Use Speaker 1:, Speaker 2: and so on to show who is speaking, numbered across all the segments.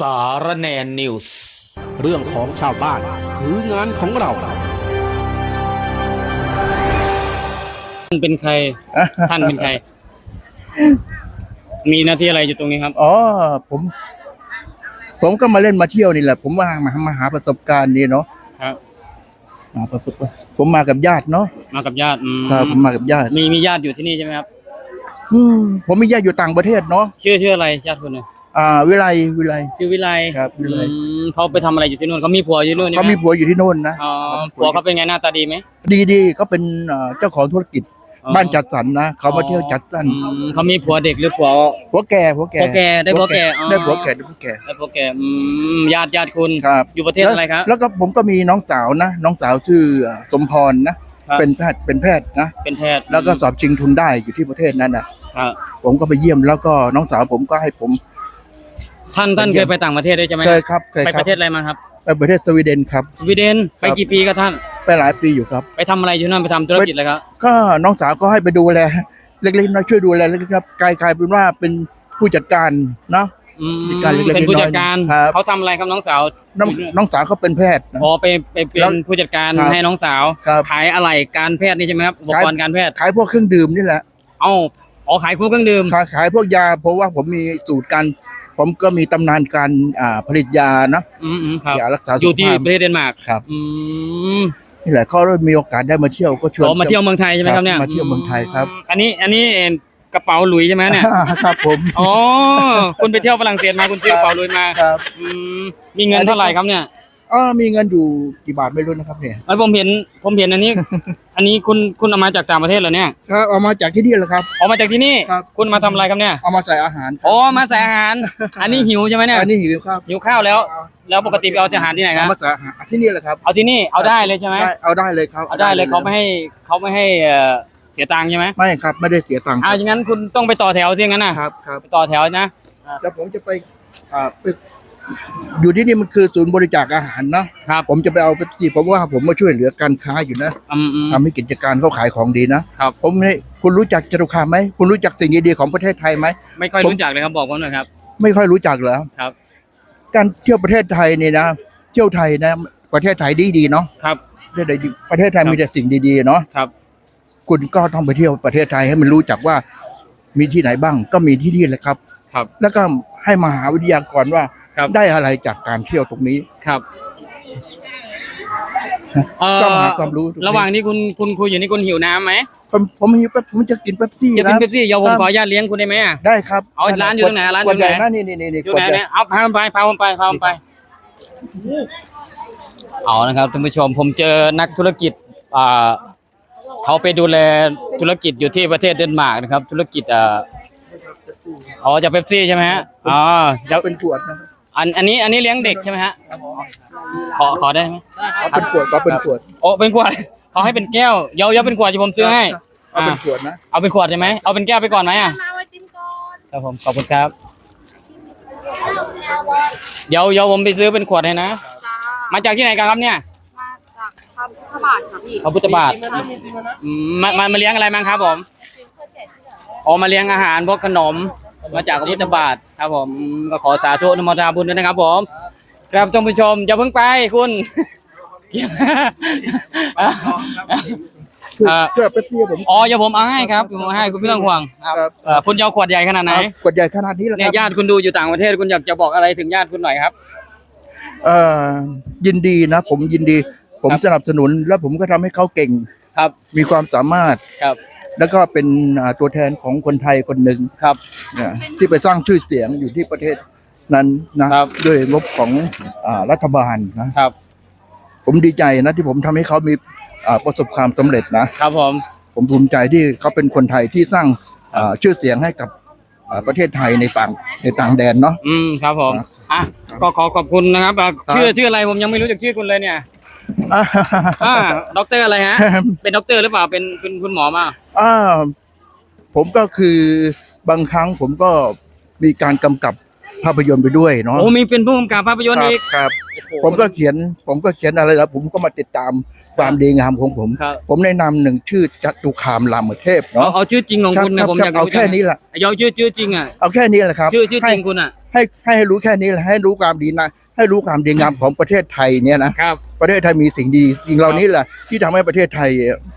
Speaker 1: สารแนนนิวส์
Speaker 2: เรื่องของชาวบ้านคืองานของเรา
Speaker 3: ท่านเป็นใคร ท่านเป็นใคร มีหน้าที่อะไรอยู่ตรงนี้ครับ
Speaker 4: อ๋อ ผม ผมก็มาเล่นมาเที่ยวนี่แหละ ผมมามามาหาประสบการณ์นี่เนาะ
Speaker 3: ครับ
Speaker 4: มาประสบผมมากับญาติเนาะ
Speaker 3: มากับญาติอืม
Speaker 4: ครับผมมากับญาติ
Speaker 3: มีมีญาติอยู่ที่นี่ใช่ไหมครับ
Speaker 4: อืมผมมีญาติอยู่ต่างประเทศเนาะ
Speaker 3: ชื่อชื่ออะไรญาติคนหนึง
Speaker 4: อ่าวิไลวิไล
Speaker 3: ชื่อวิไล
Speaker 4: ครับวิไล
Speaker 3: อืมเขาไปทำอะไรอยู่ที่นู่นเขามีผัวอยู่นู่นใช่
Speaker 4: เขา
Speaker 3: ไหม
Speaker 4: มีผัวอยู่ที่โน่นนะ
Speaker 3: อ๋อผัวเขาเป็นไงหน้าตาดีไหม
Speaker 4: ดีดีเขาเป็นอ่าเจ้าของธุรกิจ
Speaker 3: อ๋อ
Speaker 4: บ้านจัดสรรนะเขามาเที่ยวจัดสรร
Speaker 3: อืมเขามีผัวเด็กหรือผัว
Speaker 4: ผัวแก่ผัวแก่
Speaker 3: ผัวแก่ได้ผัวแก่อ๋อ
Speaker 4: ได้ผัวแก่ได้ผัวแก่
Speaker 3: แล้วผัวแกอืมญาติญาติคุณ
Speaker 4: ครับ
Speaker 3: อยู่ประเทศอะไรครับ
Speaker 4: แล้วแล้วก็ผมก็มีน้องสาวนะ น้องสาวชื่ออ่าสมพรนะครับ เป็นแพทย์เป็นแพทย์นะ
Speaker 3: เป็นแพทย์
Speaker 4: แล้วก็สอบชิงทุนได้อยู่ที่ประเทศนั้นนะ
Speaker 3: ครับ
Speaker 4: ผมก็ไปเยี่ยมแล้วก็น้องสาวผมก็ให้ผม
Speaker 3: ท่านท่าน
Speaker 4: ไปเยี่
Speaker 3: เค
Speaker 4: ยม
Speaker 3: ยไปต่างประเทศด้วยใช่ไหม
Speaker 4: เคยครับเคย
Speaker 3: ไป
Speaker 4: ค
Speaker 3: ป
Speaker 4: รับ
Speaker 3: ระเทศอะไรมาครับ
Speaker 4: ไปประเทศสวีเดนครับ
Speaker 3: สวีเดนไป
Speaker 4: ครับ
Speaker 3: กี่ปีครับท่าน
Speaker 4: ไปหลายปีอยู่ครับ
Speaker 3: ไปทำอะไรอยู่นั่นไปทำธุรกิจอะไรครับ
Speaker 4: ก็น้องสาวก็ให้ไปดูแลเล็กๆน้อยๆช่วยดูแลเล็กๆครับกลายกลายเป็นว่าเป็นผู้จัดการเนาะ
Speaker 3: อืม
Speaker 4: มีการเล็กๆ
Speaker 3: เป็นผู้จัดการ
Speaker 4: น้อยๆครับ
Speaker 3: เขาทำอะไรครับน้องสาว
Speaker 4: น้องน้องสาวเขาเป็นแพทย์นะ
Speaker 3: อ๋อไปไปเป็
Speaker 4: แล้
Speaker 3: น
Speaker 4: ว
Speaker 3: ผู้จัดการ
Speaker 4: ครับ
Speaker 3: ให้น้องสาว
Speaker 4: ครับ
Speaker 3: ขายอะไรการแพทย์นี่ใช่ไหมครับอุปกรณ์การแพทย์
Speaker 4: ขายพวกเครื่องดื่มนี่แหละ
Speaker 3: เอ้าอ๋อขายพวกเครื่องดื่ม
Speaker 4: ขายขายพวกยาเพราะว่าผมมีสูตรการ ผมก็มีตำนานการอ่าผลิตยานะ
Speaker 3: อืมอืมครับ
Speaker 4: ยารักษา
Speaker 3: อ
Speaker 4: สุ
Speaker 3: ยู่
Speaker 4: ข
Speaker 3: ที่
Speaker 4: ภาพ
Speaker 3: ประเทศเดนมาร์ก
Speaker 4: ครับ
Speaker 3: อืม
Speaker 4: นี่แหละเขาได้มีโอกาสได้มาเที่ยวก็ชวน
Speaker 3: อ๋อมาเที่ยวเมืองไทยใช่ไหมครับเนี่ย
Speaker 4: มาเที่ยวเมืองไทยครับ
Speaker 3: อันนี้อันนี้กระเป๋าหลุยใช่ไหมเนี่ย
Speaker 4: ครับผม
Speaker 3: อ๋อ คุณไปเที่ยวฝรั่งเศสมาคุณซื้อกระเป๋าหลุยมา
Speaker 4: ครับ
Speaker 3: อืมมีเงินเท่าไหร่ครับเนี่ย
Speaker 4: อ๋อมีเงินอยู่กี่บาทไม่รู้นะครับเนี่ย
Speaker 3: ไอ้ผมเห็นผมเห็นอันนี้ อันนี้คุณคุณเอามาจากต่างประเทศเหรอเนี่ย
Speaker 4: ครับเอามาจากที่นี่แหละครับ
Speaker 3: เอามาจากที่นี่
Speaker 4: ครับ
Speaker 3: คุณมาทำอะไรครับเนี่ย
Speaker 4: เอามาใส่อาหารครับ
Speaker 3: อ๋อมาใส่อาหาร อันนี้หิวใช่ไหมเนี่ย
Speaker 4: อันนี้หิวครับ
Speaker 3: หิวข้าวแล้ว แล้วปกติไปเอาอาหารที่ไหนค
Speaker 4: เอา
Speaker 3: รับ
Speaker 4: มาใส่อาหารที่นี่แหละครับ
Speaker 3: เอาที่นี่เอาได้เลยใช่ไหม
Speaker 4: ได้เอาได้เลยครับ
Speaker 3: เอาได้เลยเขาไม่ให้เขาไม่ให้เอ่อเสียตังค์ใช่ไหม
Speaker 4: ไม่ครับ ไม่ได้เสียตังค์
Speaker 3: เอาอย่างนั้นคุณต้องไปต่อแถวที่งั้นนะครับ
Speaker 4: ครับ
Speaker 3: ไปต่อแถวนะ
Speaker 4: แล้วผมจะไปอ่าไป อยู่ที่นี่มันคือศูนย์บริจาคอาหารนะครับผมจะไปเอาเป๊ปซี่ผมว่าผมมาช่วยเหลือการค้าอยู่นะ
Speaker 3: อืมอืม
Speaker 4: ทำให้กิจการเขาขายของดีนะครับ ผมให้คุณรู้จักจตุคามไหมคุณรู้จักสิ่งดีๆของประเทศไทยไหม
Speaker 3: ไม่ค่อยรู้จักเลยครับบอกผมหน่อยครับ
Speaker 4: ไม่ค่อยรู้จักเหรอ
Speaker 3: ครับ
Speaker 4: การเที่ยวประเทศไทยนี่นะ เที่ยวไทยนะประเทศไทยดีดีๆเนาะ
Speaker 3: ครับ
Speaker 4: ประเทศไทยดีประเทศไทย
Speaker 3: ครับ
Speaker 4: มีแต่สิ่งดีๆเนาะ
Speaker 3: ครับ
Speaker 4: คุณก็ต้องไปเที่ยวประเทศไทยให้มันรู้จักว่ามีที่ไหนบ้างก็มีที่นี่แหละครับ
Speaker 3: ครับ
Speaker 4: แล้วก็ให้มหาวิทยากรว่า
Speaker 3: ครับ
Speaker 4: ได้อะไรจากการเที่ยวตรงนี้
Speaker 3: ครับเอ่
Speaker 4: ต้อง
Speaker 3: อ
Speaker 4: หาความรู้ตนี้
Speaker 3: ระหว่างที่คุณคุณคุยอยู่นี่คุณหิวน้ำไหม
Speaker 4: ผมผมหิวแป๊บผมจะกินแป๊บซี่
Speaker 3: จะกิน
Speaker 4: นะ
Speaker 3: เป๊ปซี่เดี๋ยวผม
Speaker 4: ครับ
Speaker 3: ขออนุญาตเลี้ยงคุณได้ไหมอะ
Speaker 4: ได้ครับ
Speaker 3: เอาร้านอยู่ตรงไหนร้านอยู่
Speaker 4: ขวดใหญ่
Speaker 3: ตรงไหน
Speaker 4: นะนี่นี่นี่นี่
Speaker 3: อยู่
Speaker 4: ขวด
Speaker 3: ไหน
Speaker 4: ใหญ่
Speaker 3: เนี่ยเอาพาผมไปพาผมไปพาผมไปเอานะครับท่านผู้ชมผมเจอนักธุรกิจอ่าเขาไปดูแลธุรกิจอยู่ที่ประเทศเดนมาร์กนะครับ ธุรกิจอ่าอ๋อจากเป๊ปซี่ใช่ไหมฮะอ๋อแล้ว
Speaker 4: เป็นขวดนะ
Speaker 3: อันอันนี้อันนี้เลี้ยงเด็กใช่ไหมฮะขอขอได้ไหม
Speaker 4: เอาเป็นขวดก็เป็นขวด
Speaker 3: โอ้เป็นขวดเขาให้เป็นแก้วเยาเยาเป็นขวดที่ผมซื้อให้
Speaker 4: เอาเป็นขวดนะ
Speaker 3: เอาเป็นขวดใช่ไหมเอาเป็นแก้วไปก่อนไหมอะ
Speaker 5: มาไว้จิ้มก่อน
Speaker 3: ครับผมขอบคุณครับ เดี๋ยวเดี๋ยวผมไปซื้อเป็นขวดให้นะ
Speaker 5: จ้า
Speaker 3: มาจากที่ไหนกันครับเนี่ย
Speaker 5: มาจากพระพุทธบาทค่ะพี่
Speaker 3: พระพุทธบาทอืมมามามาเลี้ยงอะไรมั้งครับผมอ๋อมาเลี้ยงอาหารพวกขนม มาจากพระพุทธบาทครับผมอืมก็ขอสาธุอนุโมทนาบุญด้วยนะครับผม ครับท่านผู้ชมอย่าเพิ่งไปคุณ
Speaker 4: คือ
Speaker 3: อ่า
Speaker 4: เพื่อแป๊บซี่ผม
Speaker 3: อ๋ออย่าผมเอาให้ครับผมเอาให้คุณไม่ต้องห่วงครับ
Speaker 4: ครับ
Speaker 3: เอ่อคุณจะเอาขวดใหญ่ขนาดไหน
Speaker 4: ขวดใหญ่ขนาดนี้แหละค
Speaker 3: เนี่ย
Speaker 4: รับ
Speaker 3: ญาติคุณดูอยู่ต่างประเทศคุณอยากจะบอกอะไรถึงญาติคุณหน่อยครับ
Speaker 4: เอ่อยินดีนะ ผมยินดี ผม
Speaker 3: ครับ
Speaker 4: สนับสนุน แล้วผมก็ทำให้เขาเก่ง
Speaker 3: ครับ
Speaker 4: มีความสามารถ
Speaker 3: ครับ
Speaker 4: แล้วก็เป็นอ่าตัวแทนของคนไทยคนหนึ่ง
Speaker 3: ครับ
Speaker 4: เนี่ยที่ไปสร้างชื่อเสียงอยู่ที่ประเทศนั้นนะครับด้วยงบของอารัฐบาลนะครับ ผมดีใจนะที่ผมทำให้เขามีอ่าประสบความสำเร็จนะ
Speaker 3: ครับผม
Speaker 4: ผมภูมิใจที่เขาเป็นคนไทยที่สร้างอ่าชื่อเสียงให้กับอ่าประเทศไทยในต่างในต่างแดนเนาะ
Speaker 3: อืมครับผม
Speaker 4: ครับ
Speaker 3: อะก็ขอขอบคุณนะครับอะ
Speaker 4: ครับ
Speaker 3: ชื่อชื่ออะไรผมยังไม่รู้จักชื่อคุณเลยเนี่ย อ่าด็อกเตอร์อะไรฮะ เป็นด็อกเตอร์หรือเปล่า เป็นเป็นคุณหมอมา
Speaker 4: อ่าผมก็คือบางครั้งผมก็มีการกำกับภาพยนตร์ไปด้วยเนาะ
Speaker 3: โอ้มีเป็นผู้กำกับภาพยนตร์อีก
Speaker 4: ครับครับผมก็เขียน ผมก็เขียนอะไรแล้ว ผมก็มาติดตามความดีงามของผม
Speaker 3: ครับ
Speaker 4: ผมแนะนำหนึ่งชื่อจตุคามรามเทพ
Speaker 3: เอา
Speaker 4: เนาะ
Speaker 3: เอาชื่อจริงของ
Speaker 4: ครับ
Speaker 3: คุณ
Speaker 4: ค
Speaker 3: นะ
Speaker 4: รับ
Speaker 3: ผม
Speaker 4: ค
Speaker 3: อ
Speaker 4: รั
Speaker 3: ยา
Speaker 4: บ
Speaker 3: ก
Speaker 4: เอา
Speaker 3: รู้
Speaker 4: แค่นี้แหละ
Speaker 3: เอาชื่อชื่อจริงอะ
Speaker 4: เอาแค่นี้แหละครับ
Speaker 3: ชื่อชื่อจ
Speaker 4: ให้
Speaker 3: ริงคุณอะ
Speaker 4: ให้ให้ให้รู้แค่นี้แหละให้รู้ความดีนะ ให้รู้ความดีงามของประเทศไทยเนี่ยนะครับ ประเทศไทยมีสิ่งดีสิ่งเหล่านี้แหละที่ทำให้ประเทศไทย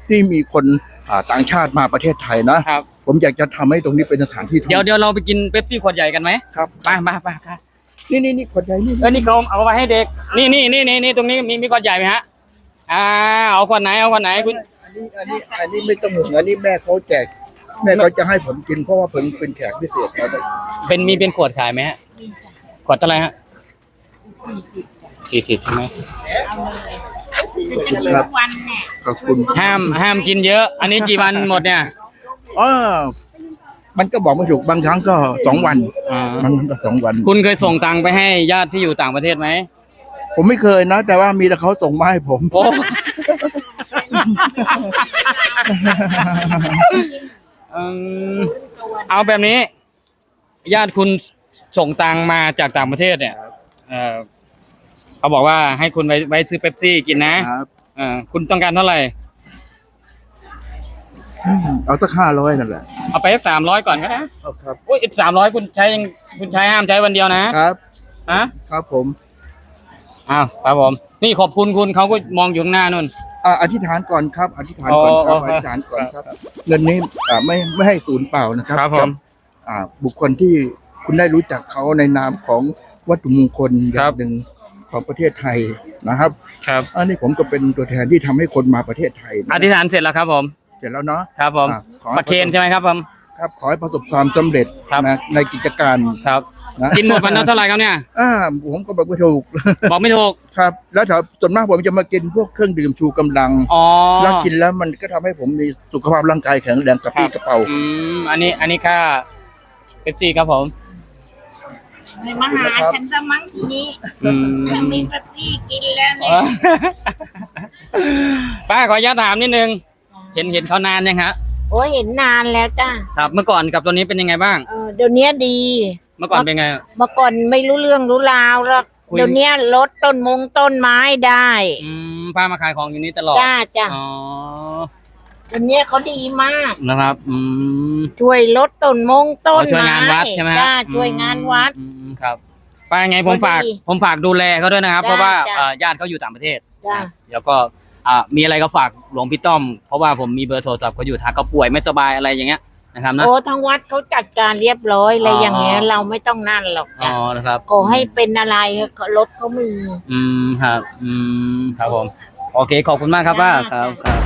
Speaker 4: ที่มีคนอ่าต่างชาติมาประเทศไทยนะ
Speaker 3: ครับ
Speaker 4: ผมอยากจะทำให้ตรงนี้เป็นสถานที่ท่อง
Speaker 3: เดี๋ยวเดี๋ยวเราไปกินเป๊ปซี่ขวดใหญ่กันไหม
Speaker 4: ครับ
Speaker 3: ไปไปไปไป
Speaker 4: นี่นี่นี่คนใหญ่นี่
Speaker 3: เออนี่เขาเอาไว้ให้เด็กนี่นี่นี่นี่นี่ตรงนี้มีมีขวดใหญ่ไหมฮะอ่าเอาขวดไหนเอาขวดไหนคุณ
Speaker 4: อันนี้อันนี้อันนี้ไม่ต้องห่วงอันนี้แม่เขาแจกแม่เขาจะให้ผมกินเพราะว่าผมเป็นแขกพิเศษเขาได้
Speaker 3: เป็นมีเป็นขวดขายไหมฮะขวดเท่าไหร่ฮะ สี่สิบใช่ไหม
Speaker 4: ครับขอบคุณ
Speaker 3: ห้ามห้ามกินเยอะ อันนี้กี่วันหมดเนี่ย
Speaker 4: อ๋อมันก็บอกไม่ถูกบางครั้งก็สองวัน
Speaker 3: อ่า
Speaker 4: บางครั้งก็สองวัน
Speaker 3: คุณเคยส่งตังค์ไปให้ญาติที่อยู่ต่างประเทศไหม
Speaker 4: ผมไม่เคยนะ แต่ว่ามีแต่เขาส่งมาให้ผม
Speaker 3: โอ้ อืมเอาแบบนี้ ญาติคุณส่งตังค์มาจากต่างประเทศเนี่ย เออเขาบอกว่าให้คุณไว้ไว้ซื้อเป๊ปซี่กินนะครับเออคุณต้องการเท่าไหร่
Speaker 4: อืมเอาสักห้าร้อยนั่นแหละ
Speaker 3: เอาไปสามร้อยก่อนก็ได้
Speaker 4: เอาครับ
Speaker 3: โอ้ยสามร้อยคุณใช้ยังคุณใช้ห้ามใช้วันเดียวนะครับ ฮะ
Speaker 4: ครับผม
Speaker 3: อ้าวครับผม นี่ขอบคุณคุณเขาก็มองอยู่ข้างหน้านู่น
Speaker 4: อ่าอธิษฐานก่อนครับ อธิษฐานก่อนค
Speaker 3: อ๋
Speaker 4: รั
Speaker 3: อบอ๋อ
Speaker 4: อธิษฐานก่อนครับ เงินนี้อ่าไม่ไม่ให้ศูนย์เปล่านะครับ
Speaker 3: ครับผม
Speaker 4: กัอ่าบุคคลที่คุณได้รู้จักเขาในนามของ วัตถุมงคลอย่างหนึ่งของประเทศไทยนะครับ
Speaker 3: ครับ
Speaker 4: อันนี้ผมก็เป็นตัวแทนที่ทำให้คนมาประเทศไทยนะ
Speaker 3: อธิษฐานเสร็จแล้วครับผม
Speaker 4: เสร็จแล้วเนาะ
Speaker 3: ครับผม
Speaker 4: อ่าขอให้
Speaker 3: ประเคนใช่ไหมครับผม
Speaker 4: ครับขอให้ประสบความสำเร็จ
Speaker 3: ครับ
Speaker 4: นะในกิจการ
Speaker 3: ครับ
Speaker 4: นะ
Speaker 3: กินหมดวันละเท่าไหร่ครับเนี่ย
Speaker 4: อ่าผมก็บอกไม่ถูก
Speaker 3: บอกไม่ถูก
Speaker 4: ครับ แล้วแถวส่วนมากผมจะมากินพวกเครื่องดื่มชูกำลัง
Speaker 3: อ๋อ
Speaker 4: แล้วกินแล้วมันก็ทำให้ผมมีสุขภาพร่างกายแข็งแรงกระปรี้กระเป๋า
Speaker 3: อืมอันนี้ อันนี้ค่าเป๊ปซี่ครับผม
Speaker 1: ไม่มาหาฉันจะมั้งทีนี้
Speaker 3: อืม
Speaker 1: จะมีปาร์ตี้กินแล้วเนี่ย
Speaker 3: ป้าขออนุญาตถามนิดนึง เห็นเห็นเขานานยังฮะ
Speaker 1: โอ้ยเห็นนานแล้วจ้า
Speaker 3: ครับ เมื่อก่อนกับตัวนี้เป็นยังไงบ้าง
Speaker 1: เออเดี๋ยวนี้ดี
Speaker 3: เมื่อก่อนเป็นไง
Speaker 1: เมื่อก่อนไม่รู้เรื่องรู้ราวแล้ว
Speaker 3: คุย
Speaker 1: เดี๋ยวนี้ลดต้นมงต้นไม้ได้
Speaker 3: อืมป้ามาขายของอยู่นี่ตลอด
Speaker 1: จ้าจ้า
Speaker 3: อ๋อ
Speaker 1: เดี๋ยวนี้เขาดีมาก
Speaker 3: นะครับอืม
Speaker 1: ช่วยลดต้นมงต้น
Speaker 3: อ๋อช่วย
Speaker 1: ไม้
Speaker 3: งานวัดใช่ไหมฮะ
Speaker 1: จ้าช่วยงานวัด
Speaker 3: อืมครับป้ายังไงผมฝาก
Speaker 1: ก็ดี
Speaker 3: ผมฝากดูแลเขาด้วยนะครับ
Speaker 1: จ้า
Speaker 3: เพราะว่า
Speaker 1: จ้า
Speaker 3: เอ่อญาติเขาอยู่ต่างประเทศ
Speaker 1: จ้า
Speaker 3: เดี๋ยวก็อ่ามีอะไรก็ฝากหลวงพี่ต้อม เพราะว่าผมมีเบอร์โทรศัพท์เขาอยู่ถ้าเขาป่วยไม่สบายอะไรอย่างเงี้ยนะครับนะ
Speaker 1: โอ้ทั้งวัดเขาจัดการเรียบร้อยอะไร
Speaker 3: อ๋อ
Speaker 1: อ
Speaker 3: อย่าง
Speaker 1: เงี้ยเราไม่ต้องนั่นหรอก
Speaker 3: อ๋
Speaker 1: จ้า
Speaker 3: อนะครับ
Speaker 1: ขอให้เป็นอะไรรถเขามี
Speaker 3: อืมครับ อืมครับผม โอเคขอบคุณมากครับป้าครับครับ